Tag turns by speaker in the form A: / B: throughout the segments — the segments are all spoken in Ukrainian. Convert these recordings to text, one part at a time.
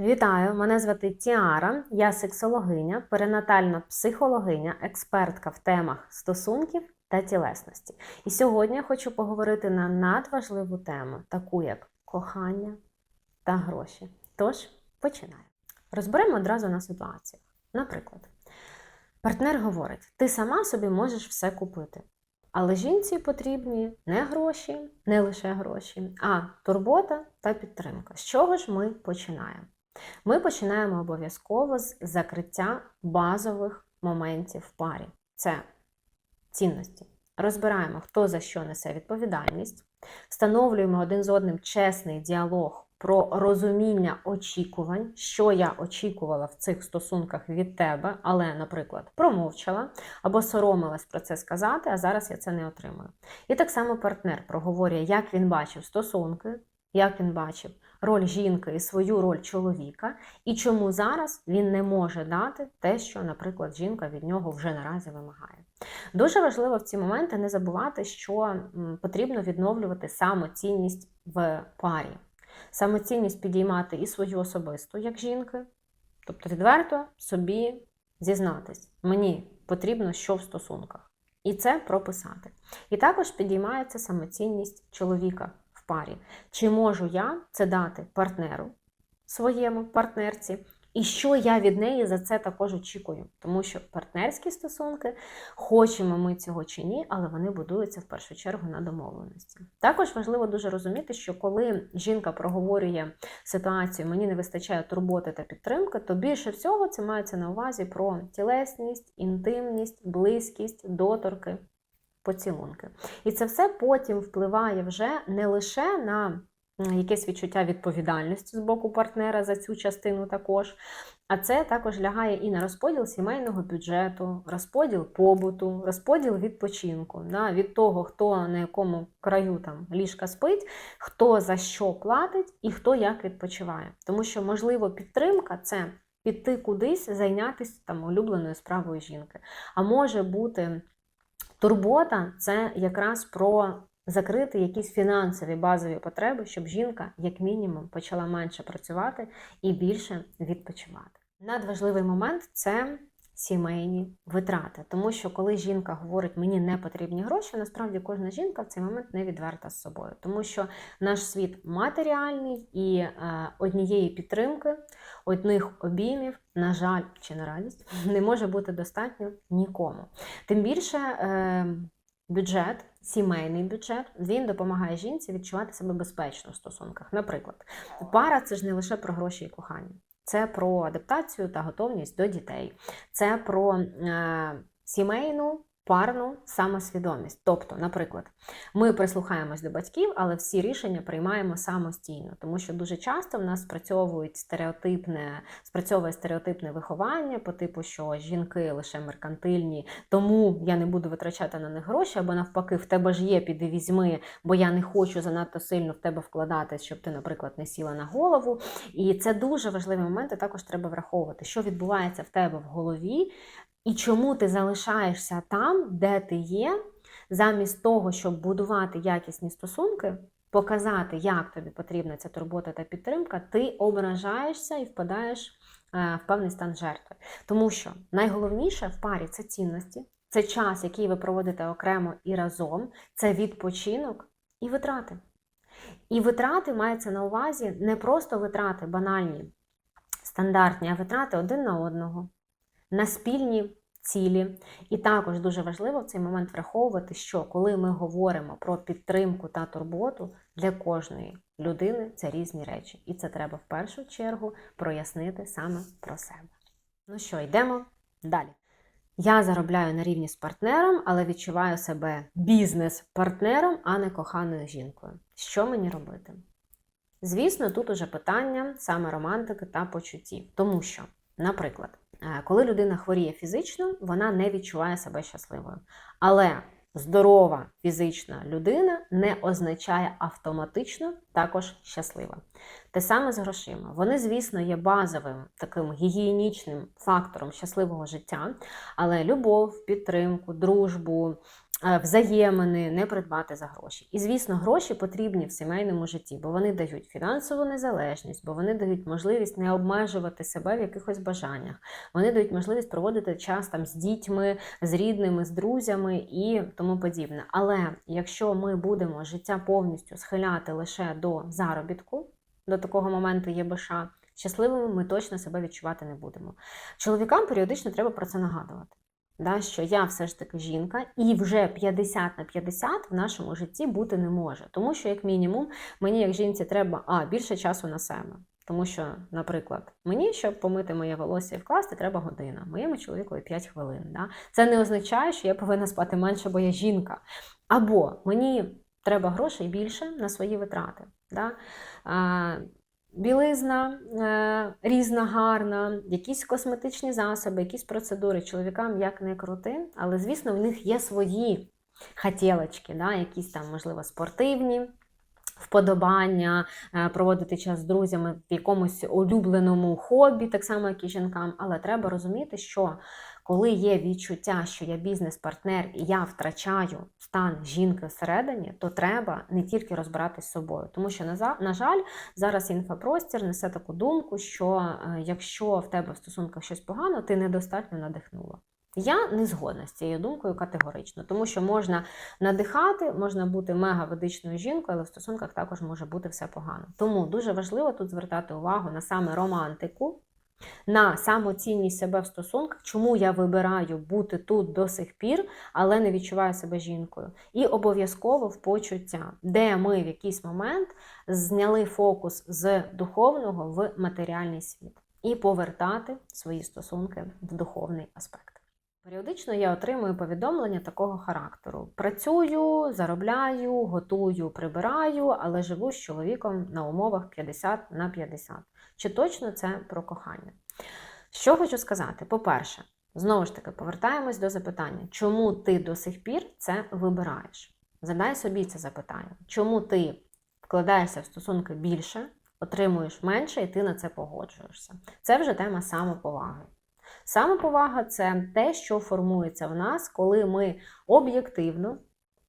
A: Вітаю! Мене звати Тіара, я сексологиня, перинатальна психологиня, експертка в темах стосунків та тілесності. І сьогодні я хочу поговорити на надважливу тему, таку як кохання та гроші. Тож, починаємо. Розберемо одразу на ситуаціях. Наприклад, партнер говорить: ти сама собі можеш все купити. Але жінці потрібні не гроші, не лише гроші, а турбота та підтримка. З чого ж ми починаємо? Ми починаємо обов'язково з закриття базових моментів в парі. Це цінності. Розбираємо, хто за що несе відповідальність, встановлюємо один з одним чесний діалог про розуміння очікувань, що я очікувала в цих стосунках від тебе, але, наприклад, промовчала або соромилась про це сказати, а зараз я це не отримую. І так само партнер проговорює, як він бачив стосунки, як він бачив роль жінки і свою роль чоловіка, і чому зараз він не може дати те, що, наприклад, жінка від нього вже наразі вимагає. Дуже важливо в ці моменти не забувати, що потрібно відновлювати самоцінність в парі. Самоцінність підіймати і свою особисту, як жінки, тобто відверто собі зізнатись, мені потрібно що в стосунках. І це прописати. І також підіймається самоцінність чоловіка парі. Чи можу я це дати партнеру своєму партнерці? І що я від неї за це також очікую, тому що партнерські стосунки, хочемо ми цього чи ні, але вони будуються в першу чергу на домовленості. Також важливо дуже розуміти, що коли жінка проговорює ситуацію, мені не вистачає турботи та підтримки, то більше всього це мається на увазі про тілесність, інтимність, близькість, доторки, поцілунки. І це все потім впливає вже не лише на якесь відчуття відповідальності з боку партнера за цю частину також. А це також лягає і на розподіл сімейного бюджету, розподіл побуту, розподіл відпочинку, да, від того, хто на якому краю там ліжка спить, хто за що платить і хто як відпочиває. Тому що, можливо, підтримка це піти кудись, зайнятися там улюбленою справою жінки. А може бути турбота це якраз про закрити якісь фінансові базові потреби, щоб жінка, як мінімум, почала менше працювати і більше відпочивати. Надважливий момент це сімейні витрати, тому що коли жінка говорить, мені не потрібні гроші, насправді кожна жінка в цей момент не відверта з собою, тому що наш світ матеріальний і е, однієї підтримки, одних обіймів, на жаль, чи на радість, не може бути достатньо нікому. Тим більше. Е, Бюджет, сімейний бюджет, він допомагає жінці відчувати себе безпечно в стосунках. Наприклад, пара це ж не лише про гроші і кохання, це про адаптацію та готовність до дітей, це про е, сімейну. Парну самосвідомість. Тобто, наприклад, ми прислухаємось до батьків, але всі рішення приймаємо самостійно, тому що дуже часто в нас спрацьовують стереотипне, спрацьовує стереотипне виховання по типу, що жінки лише меркантильні, тому я не буду витрачати на них гроші, або навпаки, в тебе ж є, піди візьми, бо я не хочу занадто сильно в тебе вкладатись, щоб ти, наприклад, не сіла на голову. І це дуже важливі моменти. Також треба враховувати, що відбувається в тебе в голові. І чому ти залишаєшся там, де ти є, замість того, щоб будувати якісні стосунки, показати, як тобі потрібна ця турбота та підтримка, ти ображаєшся і впадаєш в певний стан жертви. Тому що найголовніше в парі це цінності, це час, який ви проводите окремо і разом, це відпочинок і витрати. І витрати мається на увазі не просто витрати банальні, стандартні, а витрати один на одного на спільні цілі. І також дуже важливо в цей момент враховувати, що коли ми говоримо про підтримку та турботу для кожної людини, це різні речі. І це треба в першу чергу прояснити саме про себе. Ну що, йдемо далі. Я заробляю на рівні з партнером, але відчуваю себе бізнес-партнером, а не коханою жінкою. Що мені робити? Звісно, тут уже питання саме романтики та почуттів. Тому що, наприклад, коли людина хворіє фізично, вона не відчуває себе щасливою. Але здорова фізична людина не означає автоматично також щаслива. Те саме з грошима. Вони, звісно, є базовим таким гігієнічним фактором щасливого життя, але любов, підтримку, дружбу, е, взаємини не придбати за гроші. І, звісно, гроші потрібні в сімейному житті, бо вони дають фінансову незалежність, бо вони дають можливість не обмежувати себе в якихось бажаннях. Вони дають можливість проводити час там з дітьми, з рідними, з друзями і тому подібне. Але якщо ми будемо життя повністю схиляти лише до заробітку, до такого моменту ЄБШ, щасливими ми точно себе відчувати не будемо. Чоловікам періодично треба про це нагадувати. Да, що я все ж таки жінка, і вже 50 на 50 в нашому житті бути не може. Тому що, як мінімум, мені, як жінці, треба а, більше часу на себе. Тому що, наприклад, мені, щоб помити моє волосся і вкласти, треба година, моєму чоловікові 5 хвилин. Да? Це не означає, що я повинна спати менше, бо я жінка. Або мені треба грошей більше на свої витрати. Да? А, Білизна е, різна, гарна, якісь косметичні засоби, якісь процедури. Чоловікам як не крути, але, звісно, в них є свої хотілочки, да, якісь там, можливо, спортивні вподобання, е, проводити час з друзями в якомусь улюбленому хобі, так само, як і жінкам. Але треба розуміти, що коли є відчуття, що я бізнес-партнер і я втрачаю стан жінки всередині, то треба не тільки розбиратись з собою. Тому що, на жаль, зараз інфопростір несе таку думку, що е, якщо в тебе в стосунках щось погано, ти недостатньо надихнула. Я не згодна з цією думкою категорично, тому що можна надихати, можна бути мегаведичною жінкою, але в стосунках також може бути все погано. Тому дуже важливо тут звертати увагу на саме романтику, на самоцінність себе в стосунках, чому я вибираю бути тут до сих пір, але не відчуваю себе жінкою. І обов'язково в почуття, де ми в якийсь момент зняли фокус з духовного в матеріальний світ, і повертати свої стосунки в духовний аспект. Періодично я отримую повідомлення такого характеру: працюю, заробляю, готую, прибираю, але живу з чоловіком на умовах 50 на 50. Чи точно це про кохання? Що хочу сказати? По-перше, знову ж таки, повертаємось до запитання, чому ти до сих пір це вибираєш? Задай собі це запитання, чому ти вкладаєшся в стосунки більше, отримуєш менше, і ти на це погоджуєшся. Це вже тема самоповаги. Самоповага це те, що формується в нас, коли ми об'єктивно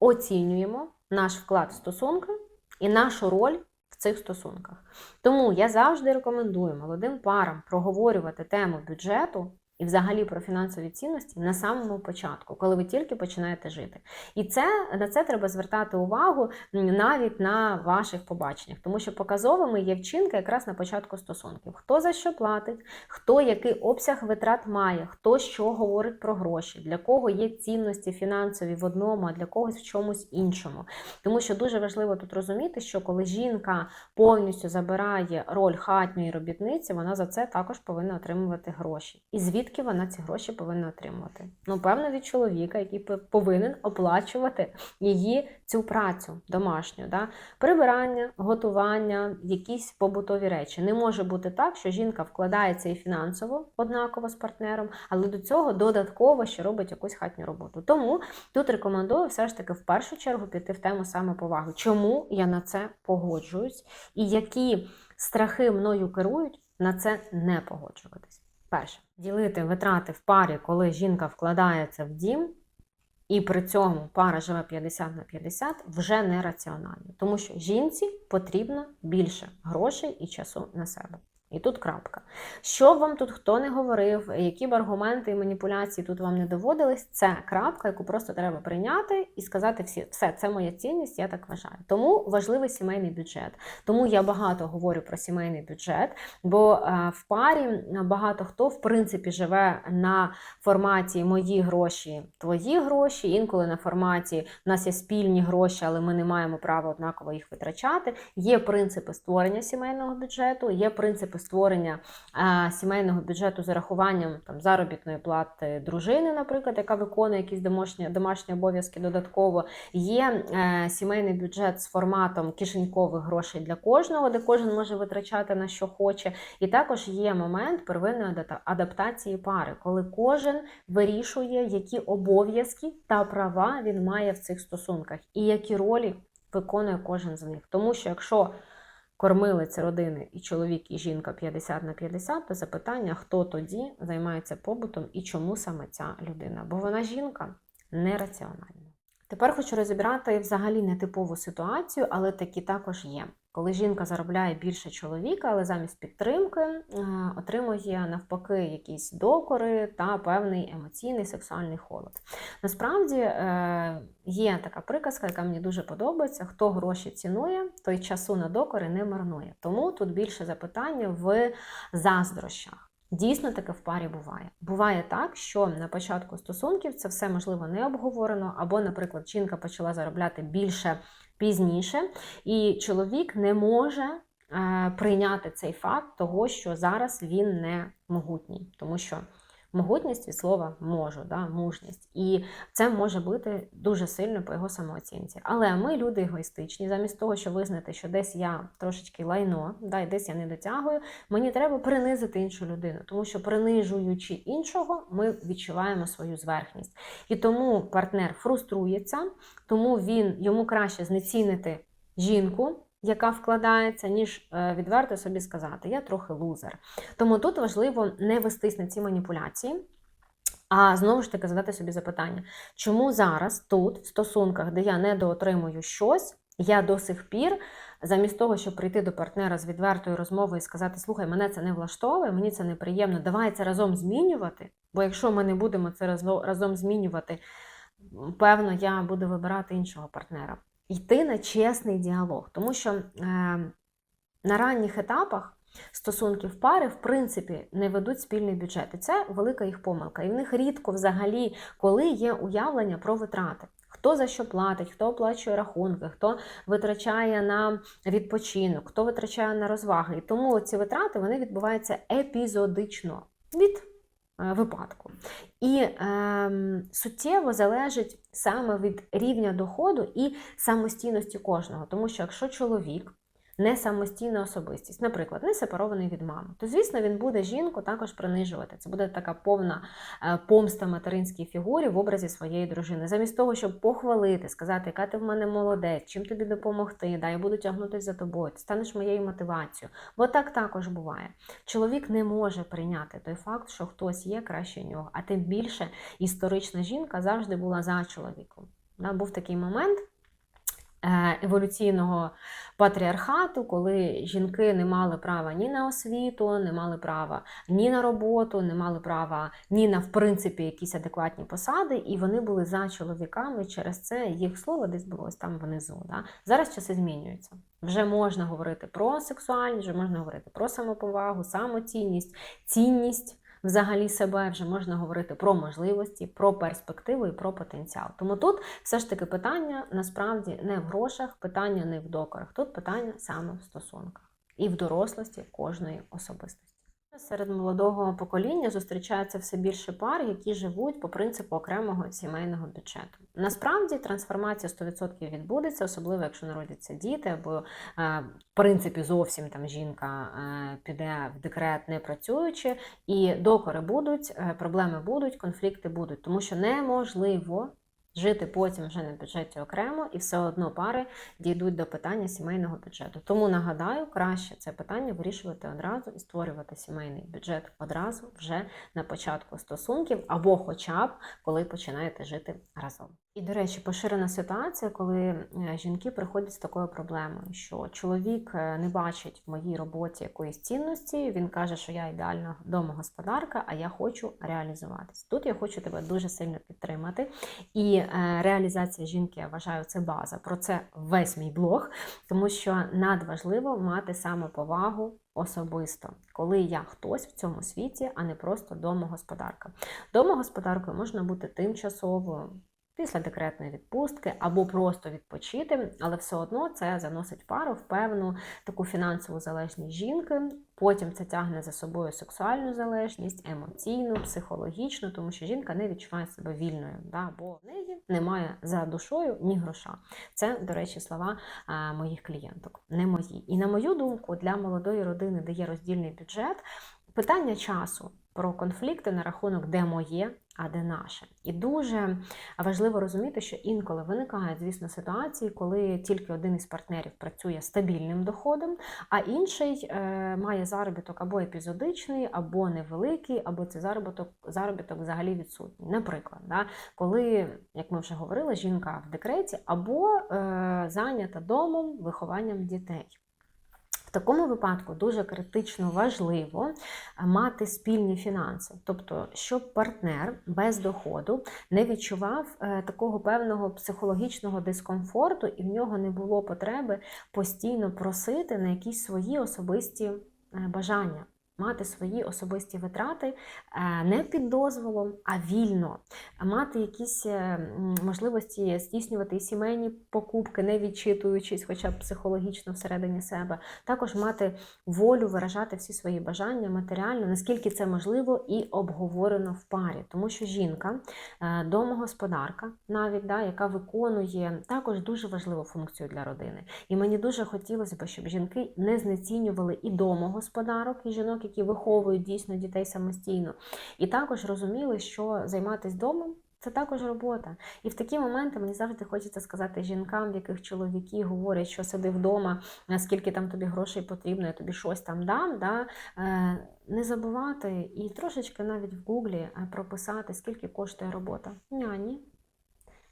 A: оцінюємо наш вклад в стосунки і нашу роль в цих стосунках. Тому я завжди рекомендую молодим парам проговорювати тему бюджету і взагалі про фінансові цінності на самому початку, коли ви тільки починаєте жити. І це на це треба звертати увагу навіть на ваших побаченнях, тому що показовими є вчинки якраз на початку стосунків. Хто за що платить, хто який обсяг витрат має, хто що говорить про гроші, для кого є цінності фінансові в одному, а для когось в чомусь іншому. Тому що дуже важливо тут розуміти, що коли жінка повністю забирає роль хатньої робітниці, вона за це також повинна отримувати гроші. І звідки звідки вона ці гроші повинна отримувати? Ну, певно, від чоловіка, який повинен оплачувати її цю працю домашню. Да? Прибирання, готування, якісь побутові речі. Не може бути так, що жінка вкладається і фінансово однаково з партнером, але до цього додатково ще робить якусь хатню роботу. Тому тут рекомендую все ж таки в першу чергу піти в тему самоповаги. Чому я на це погоджуюсь, і які страхи мною керують на це не погоджуватись. Перше, ділити витрати в парі, коли жінка вкладається в дім, і при цьому пара живе 50 на 50, вже нераціонально. Тому що жінці потрібно більше грошей і часу на себе. І тут крапка. Що вам тут хто не говорив, які б аргументи і маніпуляції тут вам не доводились, це крапка, яку просто треба прийняти і сказати всі, все, це моя цінність, я так вважаю. Тому важливий сімейний бюджет. Тому я багато говорю про сімейний бюджет, бо е, в парі багато хто, в принципі, живе на форматі мої гроші, твої гроші, інколи на форматі в нас є спільні гроші, але ми не маємо права однаково їх витрачати. Є принципи створення сімейного бюджету, є принципи створення сімейного бюджету з рахуванням там, заробітної плати дружини, наприклад, яка виконує якісь домашні домашні обов'язки додатково. Є е, сімейний бюджет з форматом кишенькових грошей для кожного, де кожен може витрачати на що хоче. І також є момент первинної адаптації пари, коли кожен вирішує, які обов'язки та права він має в цих стосунках, і які ролі виконує кожен з них. Тому що якщо кормилець родини і чоловік, і жінка 50 на 50, то запитання, хто тоді займається побутом і чому саме ця людина? Бо вона жінка нераціональна. Тепер хочу розібрати взагалі нетипову ситуацію, але такі також є. Коли жінка заробляє більше чоловіка, але замість підтримки е, отримує навпаки якісь докори та певний емоційний сексуальний холод. Насправді е, є така приказка, яка мені дуже подобається: хто гроші цінує, той часу на докори не марнує. Тому тут більше запитання в заздрощах. Дійсно таке в парі буває. Буває так, що на початку стосунків це все можливо не обговорено, або, наприклад, жінка почала заробляти більше пізніше, і чоловік не може е, прийняти цей факт того, що зараз він не могутній, тому що могутність від слова можу, да, мужність. І це може бути дуже сильно по його самооцінці. Але ми люди егоїстичні, замість того, щоб визнати, що десь я трошечки лайно, да, і десь я не дотягую, мені треба принизити іншу людину, тому що принижуючи іншого, ми відчуваємо свою зверхність. І тому партнер фруструється, тому він йому краще знецінити жінку яка вкладається, ніж е, відверто собі сказати, я трохи лузер. Тому тут важливо не вестись на ці маніпуляції. А знову ж таки задати собі запитання, чому зараз тут, в стосунках, де я недоотримую щось, я до сих пір, замість того, щоб прийти до партнера з відвертою розмовою і сказати, слухай, мене це не влаштовує, мені це неприємно, давай це разом змінювати. Бо якщо ми не будемо це разом змінювати, певно, я буду вибирати іншого партнера йти на чесний діалог, тому що е, на ранніх етапах. Стосунків пари, в принципі, не ведуть спільний бюджет. І це велика їх помилка. І в них рідко взагалі, коли є уявлення про витрати. Хто за що платить, хто оплачує рахунки, хто витрачає на відпочинок, хто витрачає на розваги. І тому ці витрати вони відбуваються епізодично від випадку. І е, суттєво залежить саме від рівня доходу і самостійності кожного. Тому що якщо чоловік не самостійна особистість, наприклад, не сепарований від мами, то, звісно, він буде жінку також принижувати. Це буде така повна е, помста материнській фігурі в образі своєї дружини. Замість того, щоб похвалити, сказати, яка ти в мене молодець, чим тобі допомогти, да, я буду тягнутися за тобою, ти станеш моєю мотивацією. Бо так також буває. Чоловік не може прийняти той факт, що хтось є краще нього, а тим більше історична жінка завжди була за чоловіком. Да, Був такий момент. Е, еволюційного патріархату, коли жінки не мали права ні на освіту, не мали права ні на роботу, не мали права ні на в принципі якісь адекватні посади, і вони були за чоловіками. Через це їх слово десь було ось там внизу. Да? Зараз часи змінюються. Вже можна говорити про сексуальність, вже можна говорити про самоповагу, самоцінність, цінність взагалі себе, вже можна говорити про можливості, про перспективу і про потенціал. Тому тут все ж таки питання насправді не в грошах, питання не в докорах. Тут питання саме в стосунках і в дорослості кожної особистості. Серед молодого покоління зустрічається все більше пар, які живуть по принципу окремого сімейного бюджету. Насправді трансформація 100% відбудеться, особливо якщо народяться діти, або е, в принципі зовсім там жінка е, піде в декрет не працюючи, і докори будуть, е, проблеми будуть, конфлікти будуть, тому що неможливо жити потім вже на бюджеті окремо, і все одно пари дійдуть до питання сімейного бюджету. Тому нагадаю, краще це питання вирішувати одразу і створювати сімейний бюджет одразу вже на початку стосунків, або хоча б коли починаєте жити разом. І, до речі, поширена ситуація, коли е, жінки приходять з такою проблемою, що чоловік е, не бачить в моїй роботі якоїсь цінності, він каже, що я ідеальна домогосподарка, а я хочу реалізуватись. Тут я хочу тебе дуже сильно підтримати. І е, реалізація жінки, я вважаю, це база. Про це весь мій блог, тому що надважливо мати самоповагу. Особисто, коли я хтось в цьому світі, а не просто домогосподарка. Домогосподаркою можна бути тимчасово, після декретної відпустки або просто відпочити, але все одно це заносить пару в певну таку фінансову залежність жінки. Потім це тягне за собою сексуальну залежність, емоційну, психологічну, тому що жінка не відчуває себе вільною, да, бо в неї немає за душою ні гроша. Це, до речі, слова моїх клієнток, не мої. І на мою думку, для молодої родини, де є роздільний бюджет, питання часу про конфлікти на рахунок, де моє, а де наше. І дуже важливо розуміти, що інколи виникають, звісно, ситуації, коли тільки один із партнерів працює стабільним доходом, а інший е, має заробіток або епізодичний, або невеликий, або це заробіток, заробіток взагалі відсутній. Наприклад, да, коли, як ми вже говорили, жінка в декреті або е, зайнята домом, вихованням дітей. В такому випадку дуже критично важливо мати спільні фінанси, тобто, щоб партнер без доходу не відчував е, такого певного психологічного дискомфорту, і в нього не було потреби постійно просити на якісь свої особисті е, бажання. Мати свої особисті витрати е, не під дозволом, а вільно, мати якісь е, можливості здійснювати і сімейні покупки, не відчитуючись, хоча б психологічно всередині себе, також мати волю виражати всі свої бажання матеріально, наскільки це можливо, і обговорено в парі. Тому що жінка, е, домогосподарка, навіть да, яка виконує також дуже важливу функцію для родини. І мені дуже хотілося б, щоб жінки не знецінювали і домогосподарок, і жінок, які виховують дійсно дітей самостійно, і також розуміли, що займатися домом. Це також робота. І в такі моменти мені завжди хочеться сказати жінкам, в яких чоловіки говорять, що сиди вдома, скільки там тобі грошей потрібно, я тобі щось там дам. Да? Е, Не забувати і трошечки навіть в гуглі е, прописати, скільки коштує робота няні,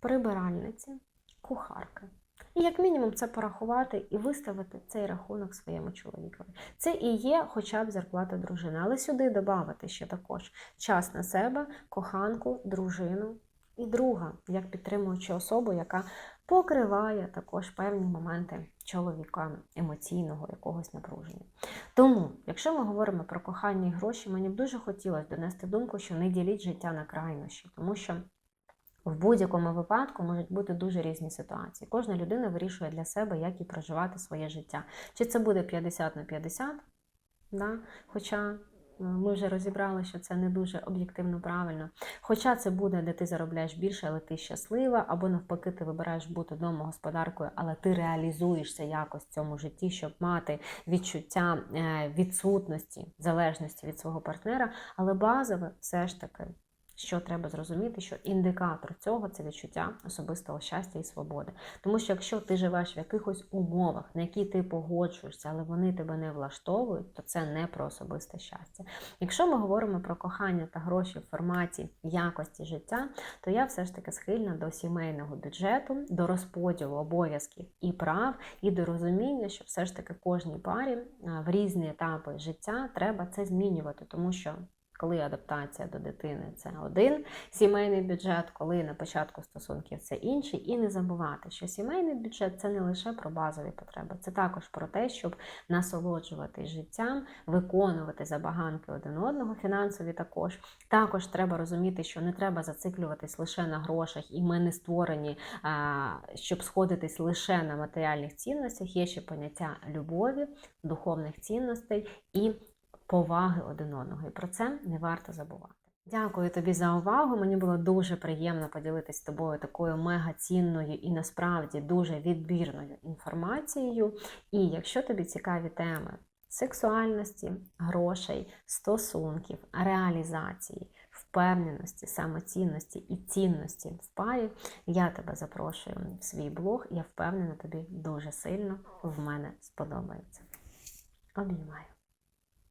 A: прибиральниці, кухарки. І як мінімум це порахувати і виставити цей рахунок своєму чоловікові. Це і є хоча б зарплата дружини. Але сюди додати ще також час на себе, коханку, дружину і друга, як підтримуючу особу, яка покриває також певні моменти чоловіка емоційного якогось напруження. Тому, якщо ми говоримо про кохання і гроші, мені б дуже хотілося донести думку, що не діліть життя на крайнощі, тому що. В будь-якому випадку можуть бути дуже різні ситуації. Кожна людина вирішує для себе, як і проживати своє життя. Чи це буде 50 на 50, да? хоча е, ми вже розібрали, що це не дуже об'єктивно правильно. Хоча це буде, де ти заробляєш більше, але ти щаслива, або навпаки, ти вибираєш бути домогосподаркою, але ти реалізуєшся якось в цьому житті, щоб мати відчуття е, відсутності, залежності від свого партнера. Але базове все ж таки що треба зрозуміти, що індикатор цього це відчуття особистого щастя і свободи. Тому що якщо ти живеш в якихось умовах, на які ти погоджуєшся, але вони тебе не влаштовують, то це не про особисте щастя. Якщо ми говоримо про кохання та гроші в форматі якості життя, то я все ж таки схильна до сімейного бюджету, до розподілу обов'язків і прав, і до розуміння, що все ж таки кожній парі в різні етапи життя треба це змінювати, тому що коли адаптація до дитини це один сімейний бюджет, коли на початку стосунків це інший. І не забувати, що сімейний бюджет це не лише про базові потреби, це також про те, щоб насолоджуватись життям, виконувати забаганки один одного, фінансові також. Також треба розуміти, що не треба зациклюватись лише на грошах, і ми не створені, щоб сходитись лише на матеріальних цінностях. Є ще поняття любові, духовних цінностей і поваги один одного. І про це не варто забувати. Дякую тобі за увагу. Мені було дуже приємно поділитися з тобою такою мегацінною і насправді дуже відбірною інформацією. І якщо тобі цікаві теми сексуальності, грошей, стосунків, реалізації, впевненості, самоцінності і цінності в парі, я тебе запрошую в свій блог. Я впевнена, тобі дуже сильно в мене сподобається. Обіймаю.